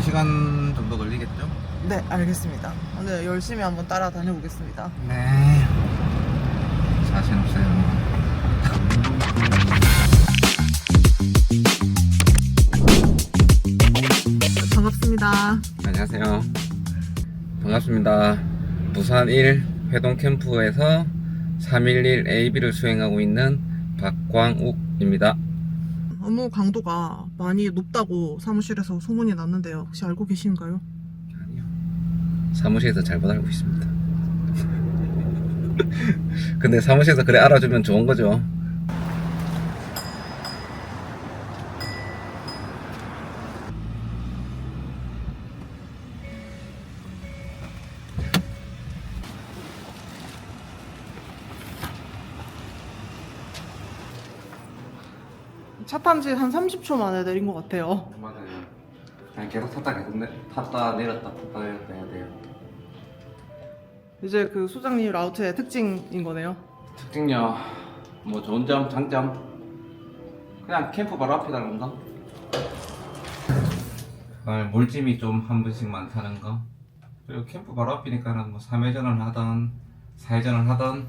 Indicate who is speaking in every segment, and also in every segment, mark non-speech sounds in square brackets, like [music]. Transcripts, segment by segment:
Speaker 1: 4시간 정도 걸리겠죠?
Speaker 2: 네, 알겠습니다. 오늘 열심히 한번 따라 다녀보겠습니다.
Speaker 1: 네. 자신 없어요.
Speaker 2: 반갑습니다.
Speaker 1: 안녕하세요. 반갑습니다. 부산 1 회동 캠프에서 311 AB를 수행하고 있는 박광욱입니다.
Speaker 2: 업무 강도가 많이 높다고 사무실에서 소문이 났는데요. 혹시 알고 계신가요?
Speaker 1: 아니요. 사무실에서 잘못 알고 있습니다. [laughs] 근데 사무실에서 그래 알아주면 좋은 거죠.
Speaker 2: 차 탄 지 한 30초 만에 내린 것 같아요.
Speaker 1: 맞아요. 그냥 계속 탔다 계속 내, 탔다 내렸다 탔다 내렸다 해야 돼요.
Speaker 2: 이제 그 소장님 라우트의 특징인 거네요.
Speaker 1: 특징요. 뭐 좋은 점, 장점. 그냥 캠프 바로 앞이라는 거. 아, 몰짐이 좀 한 번씩 많다는 거. 그리고 캠프 바로 앞이니까는 뭐 3회전을 하던 4회전을 하던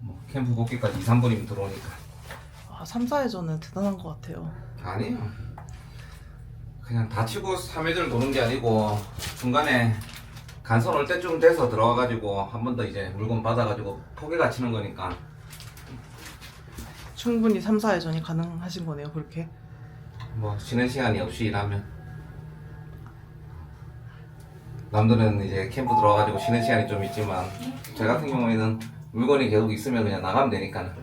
Speaker 1: 뭐 캠프 복귀까지 2, 3분이면 들어오니까.
Speaker 2: 아, 3, 4회전은 대단한 것 같아요.
Speaker 1: 아니에요. 그냥 다치고 3회전을 도는 게 아니고 중간에 간선 올 때쯤 돼서 들어와가지고 한 번 더 이제 물건 받아가지고 포개가 치는 거니까
Speaker 2: 충분히 3, 4회전이 가능하신 거네요, 그렇게.
Speaker 1: 뭐 쉬는 시간이 없이 일하면 남들은 이제 캠프 들어와가지고 쉬는 시간이 좀 있지만 저 같은 경우에는 물건이 계속 있으면 그냥 나가면 되니까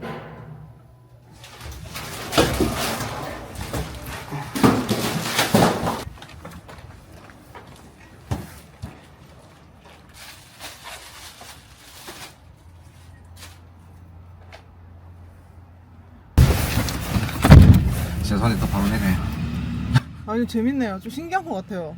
Speaker 1: 제 손이 또 바로 내려요
Speaker 2: 아니, 재밌네요. 좀 신기한 것 같아요.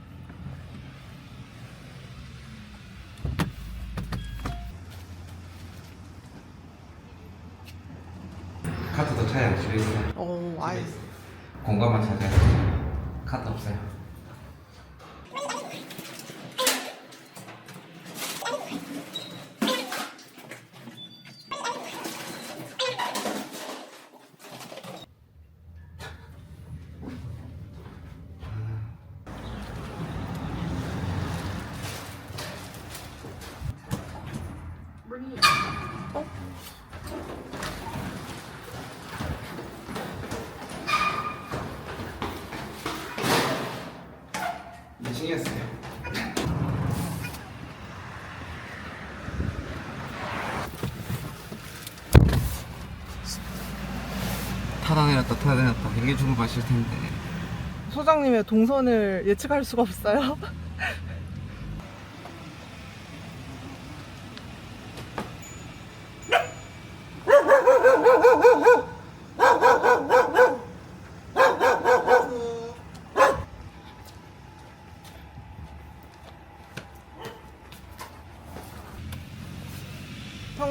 Speaker 1: 카트도 차에 안 실려 있어요
Speaker 2: 어, 아이.
Speaker 1: 공간만 찾아요 카트 없어요 미치겠어요 타다 내렸다 타다 내렸다. 이게 죽을 맛일 텐데.
Speaker 2: 소장님의 동선을 예측할 수가 없어요. [laughs]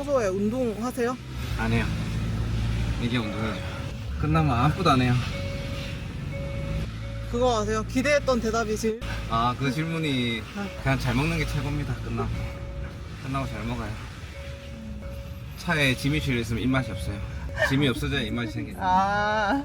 Speaker 2: 평소에 운동하세요?
Speaker 1: 안 해요 이게 운동이죠 끝나면 아무것도 안 해요
Speaker 2: 그거 아세요? 기대했던 대답이지.
Speaker 1: 아그 질문이 그냥 잘 먹는 게 최고입니다 끝나고 끝나고 잘 먹어요 차에 짐이 실려 있으면 입맛이 없어요 짐이 없어져야 입맛이 생기죠
Speaker 2: 아.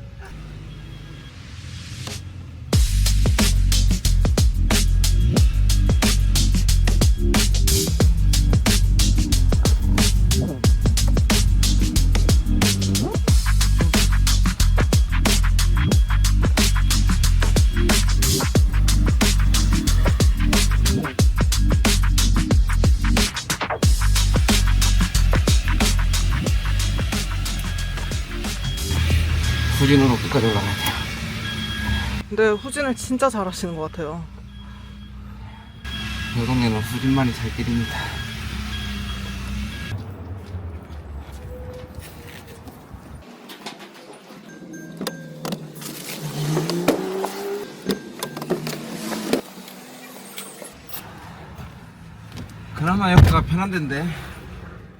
Speaker 1: 후진으로 끝까지 올라가야 돼요.
Speaker 2: 근데 후진을 진짜 잘하시는 것 같아요.
Speaker 1: 이 동네는 후진만이 살 길입니다. 그나마 여기가 편한 데인데.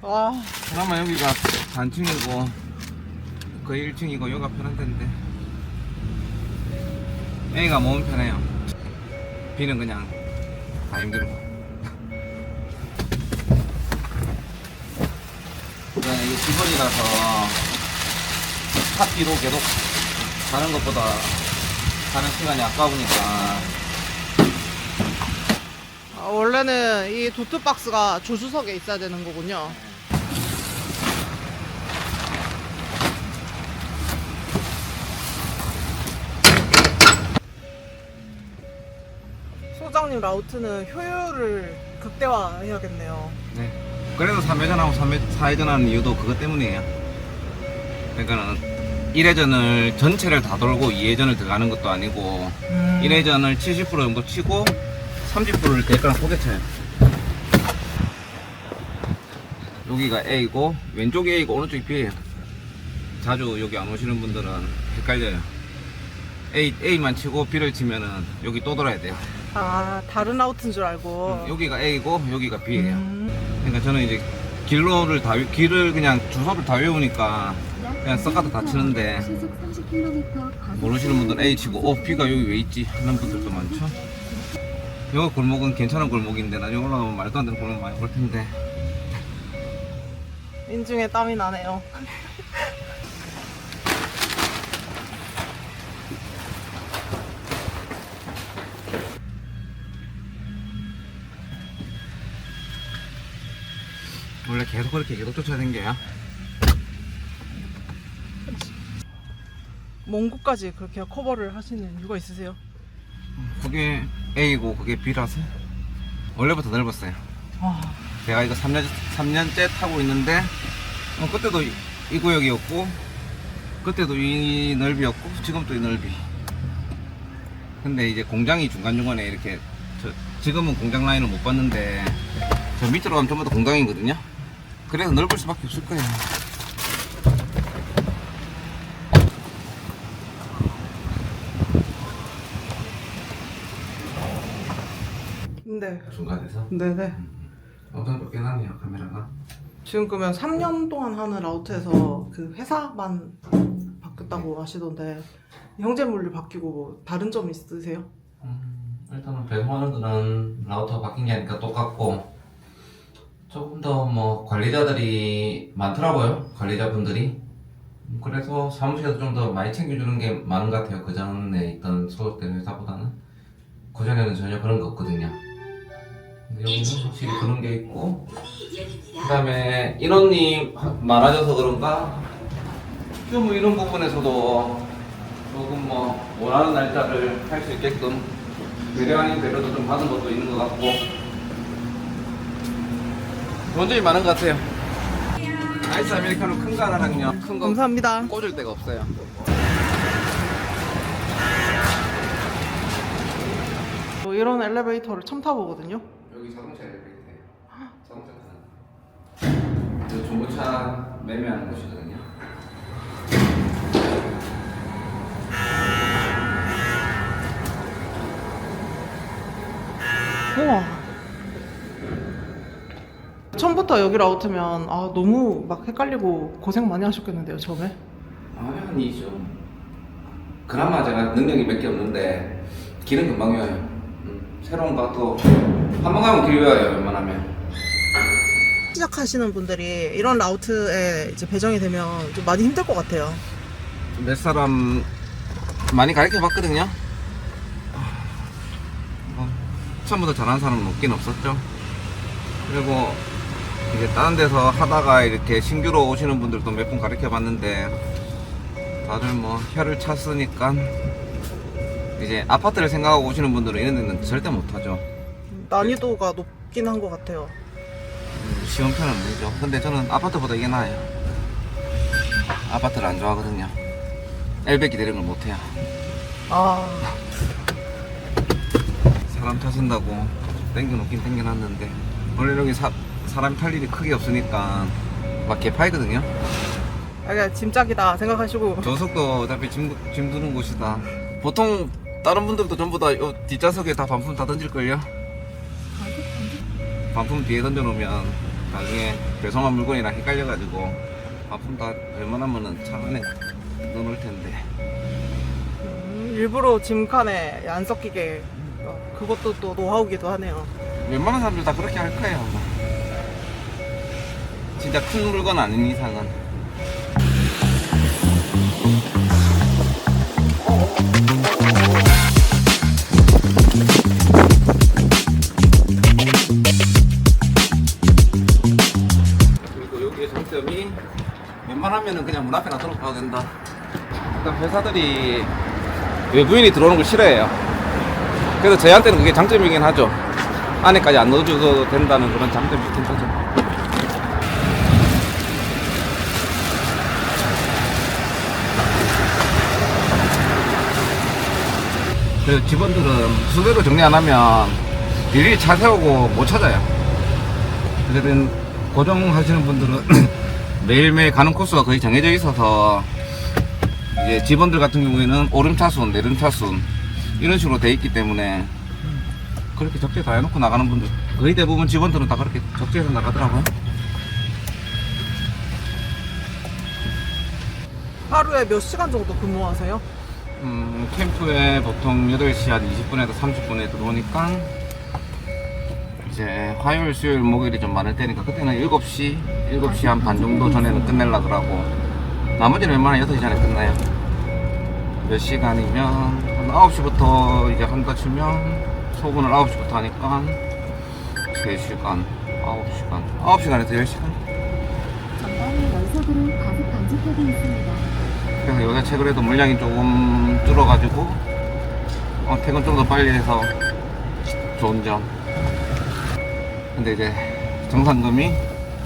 Speaker 2: 와,
Speaker 1: 그나마 여기가 단층이고 거의 1층이고 여기가 편한 데인데 A가 몸은 편해요 비는 그냥 다 힘들고. 그냥 이게 기본이라서 탑비로 계속 가는 것보다 가는 시간이 아까우니까
Speaker 2: 아, 원래는 이 도트 박스가 조수석에 있어야 되는 거군요. 소장님 라우트는 효율을 극대화해야겠네요.
Speaker 1: 네. 그래서 3회전하고 3회, 4회전하는 이유도 그것 때문이에요. 그러니까는 1회전을 전체를 다 돌고 2회전을 들어가는 것도 아니고
Speaker 2: 음.
Speaker 1: 1회전을 70% 정도 치고 30%를 대가랑 포개 쳐요. 여기가 A고 왼쪽이 A고 오른쪽이 B예요. 자주 여기 안 오시는 분들은 헷갈려요. A, A만 치고 B를 치면은 여기 또 돌아야 돼요.
Speaker 2: 아 다른 라우트인 줄 알고.
Speaker 1: 여기가 A고 여기가 B예요.
Speaker 2: 음.
Speaker 1: 그러니까 저는 이제 길로를 다 외- 길을 그냥 주소를 다 외우니까 그냥 썩가도 다 치는데 모르시는 분들 은 A 치고 어 B가 여기 왜 있지 하는 분들도 많죠. 여기 골목은 괜찮은 골목인데 나중에 올라가면 말도 안 되는 골목 많이 볼 텐데
Speaker 2: 인중에 땀이 나네요.
Speaker 1: 원래 계속 그렇게 계속 쫓아다녀요.
Speaker 2: 먼 곳까지 그렇게 커버를 하시는 이유가 있으세요?
Speaker 1: 그게 A고 그게 B라서 원래부터 넓었어요.
Speaker 2: 아,
Speaker 1: 제가 이거 3년, 3년째 타고 있는데 어, 그때도 이, 이 구역이었고 그때도 이 넓이였고 지금도 이 넓이 근데 이제 공장이 중간중간에 이렇게 저, 지금은 공장 라인을 못 봤는데 저 밑으로 가면 전부 다 공장이거든요 그래서 넓을 수밖에 없을 거예요.
Speaker 2: 근데
Speaker 1: 중간에서?
Speaker 2: 네네.
Speaker 1: 엄청 좁게 나네요 카메라가.
Speaker 2: 지금 그러면 3년 동안 하는 라우트에서 그 회사만 바뀌었다고 하시던데 형제 물류 바뀌고 뭐 다른 점 있으세요?
Speaker 1: 음, 일단은 배송하는 거는 라우터가 바뀐 게 아니까 똑같고 조금 더 뭐 관리자들이 많더라고요 관리자분들이. 음, 그래서 사무실에서 좀 더 많이 챙겨주는 게 많은 것 같아요 그 전에 있던 소속된 회사보다는. 그 전에는 전혀 그런 거 없거든요. 근데 여기는 확실히 그런 게 있고 그 다음에 인원이 많아져서 그런가? 좀 이런 부분에서도 조금 뭐 원하는 날짜를 할 수 있게끔 아닌 배려도 좀 받은 것도 있는 것 같고 원전이 많은 것 같아요 아이스 아메리카노 큰 거 하나랑요 큰 거
Speaker 2: 감사합니다.
Speaker 1: 꽂을 데가 없어요
Speaker 2: 뭐 이런 엘리베이터를 처음 타보거든요.
Speaker 1: 여기 자동차 엘리베이터예요 자동차 타는 저 중고차 매매하는 곳이거든요
Speaker 2: 우와. 처음부터 여기 라우트면 아 너무 막 헷갈리고 고생 많이 하셨겠는데요 처음에?
Speaker 1: 아니죠 그나마 제가 능력이 몇 개 없는데 길은 금방 외워요 음, 새로운 거또한 번 가면 길 외워요 웬만하면
Speaker 2: 시작하시는 분들이 이런 라우트에 이제 배정이 되면 좀 많이 힘들 것 같아요.
Speaker 1: 몇 사람 많이 가르쳐 봤거든요. 뭐, 처음부터 잘하는 사람은 없긴 없었죠. 그리고 이제 다른 데서 하다가 이렇게 신규로 오시는 분들도 몇 분 가르쳐 봤는데 다들 뭐 혀를 찼으니까 이제 아파트를 생각하고 오시는 분들은 이런 데는 절대 못하죠.
Speaker 2: 난이도가 높긴 한 것 같아요.
Speaker 1: 음, 쉬운 편은 아니죠. 근데 저는 아파트보다 이게 나아요. 아파트를 안 좋아하거든요. 엘베 기다리는 걸 못해요.
Speaker 2: 아
Speaker 1: 사람 타신다고 땡겨놓긴 땡겨놨는데 원래 여기 사, 사람 탈 일이 크게 없으니까 막 개파이거든요
Speaker 2: 그냥 짐짝이다 생각하시고
Speaker 1: 저속도 어차피 짐, 짐 두는 곳이다 보통 다른 분들도 전부 다 요 뒷좌석에 다 반품 다 던질걸요 반품 뒤에 던져놓으면 나중에 배송한 물건이랑 헷갈려가지고 반품 다 웬만하면은 차 안에 넣어놓을 텐데
Speaker 2: 음, 일부러 짐칸에 안 섞이게 어, 그것도 또 노하우기도 하네요.
Speaker 1: 웬만한 사람들 다 그렇게 할 거예요. 아마. 진짜 큰 물건 아닌 이상은. 그리고 여기의 장점이 웬만하면은 그냥 문 앞에나 들어가도 된다. 일단 회사들이 외부인이 들어오는 걸 싫어해요. 그래서 저희한테는 그게 장점이긴 하죠. 안에까지 안 넣어줘도 된다는 그런 장점이 있긴 하죠. 그 직원들은 수대로 정리 안 하면 일일이 차 세우고 못 찾아요. 어쨌든 고정하시는 분들은 [clears throat] 매일매일 가는 코스가 거의 정해져 있어서 이제 직원들 같은 경우에는 오름차순, 내림차순 이런 식으로 돼 있기 때문에 그렇게 적재 다 해놓고 나가는 분들 거의 대부분 직원들은 다 그렇게 적재해서 나가더라고요.
Speaker 2: 하루에 몇 시간 정도 근무하세요?
Speaker 1: 음, 캠프에 보통 8시 한 20분에서 30분에 들어오니까 이제 화요일, 수요일, 목요일이 좀 많을 때니까 그때는 7시, 7시 한 반 정도 전에는 끝내려 그러고 나머지는 웬만하면 8시 전에 끝나요. 몇 시간이면 한 9시부터 이제 한다 치면 소분을 9시부터 하니까 3시간, 9시간, 9시간에서 10시간
Speaker 3: 전방에 연속으로 과속 방지 턱이 있습니다.
Speaker 1: 그래서 요새 최근에도 물량이 조금 줄어가지고 어, 퇴근 좀 더 빨리 해서 좋은 점. 근데 이제 정상금이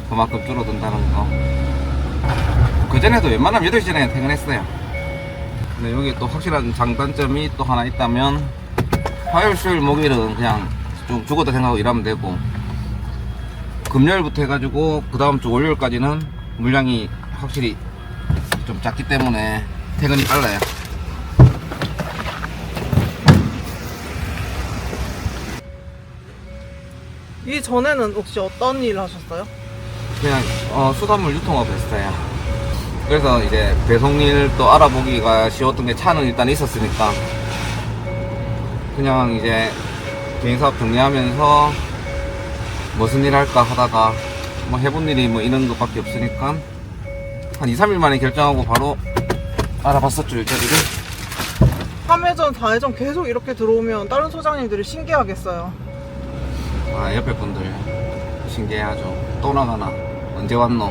Speaker 1: 그만큼 줄어든다는 거. 그전에도 웬만하면 8시 전에 퇴근했어요. 근데 여기 또 확실한 장단점이 또 하나 있다면 화요일, 수요일, 목요일은 그냥 좀 죽어도 생각하고 일하면 되고 금요일부터 해가지고 그 다음 주 월요일까지는 물량이 확실히 좀 작기 때문에 퇴근이 빨라요.
Speaker 2: 이 전에는 혹시 어떤 일 하셨어요?
Speaker 1: 그냥 어, 수산물 유통업 했어요. 그래서 이제 배송일 또 알아보기가 쉬웠던 게 차는 일단 있었으니까 그냥 이제 개인 사업 정리하면서 무슨 일 할까 하다가 뭐 해본 일이 뭐 이런 것밖에 없으니까 한 2, 3일 만에 결정하고 바로 알아봤었죠 일자리를.
Speaker 2: 3회전, 4회전 계속 이렇게 들어오면 다른 소장님들이 신기하겠어요.
Speaker 1: 아 옆에 분들 신기해하죠 또 나가나 언제 왔노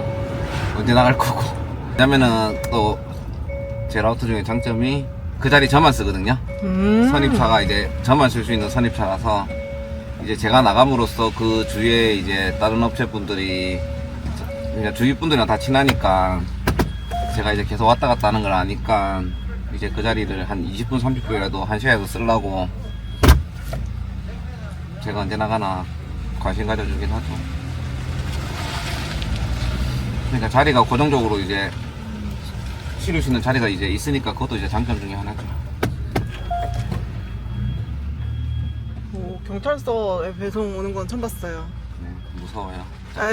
Speaker 1: 언제 나갈 거고 왜냐면은 또 제 라우터 중에 장점이 그 자리 저만 쓰거든요
Speaker 2: 음.
Speaker 1: 선입차가 이제 저만 쓸 수 있는 선입차라서 이제 제가 나감으로써 그 주위에 이제 다른 업체 분들이 그냥 주위 분들이랑 다 친하니까 제가 이제 계속 왔다 갔다 하는 걸 아니까 이제 그 자리를 한 20분 30분이라도 한 시간에서 쓰려고 제가 언제 나가나 관심 가져주긴 하죠. 그러니까 자리가 고정적으로 이제 실을 수 있는 자리가 이제 있으니까 그것도 이제 장점 중에 하나죠.
Speaker 2: 오, 경찰서에 배송 오는 건 처음 봤어요.
Speaker 1: 네, 무서워요.
Speaker 2: 아,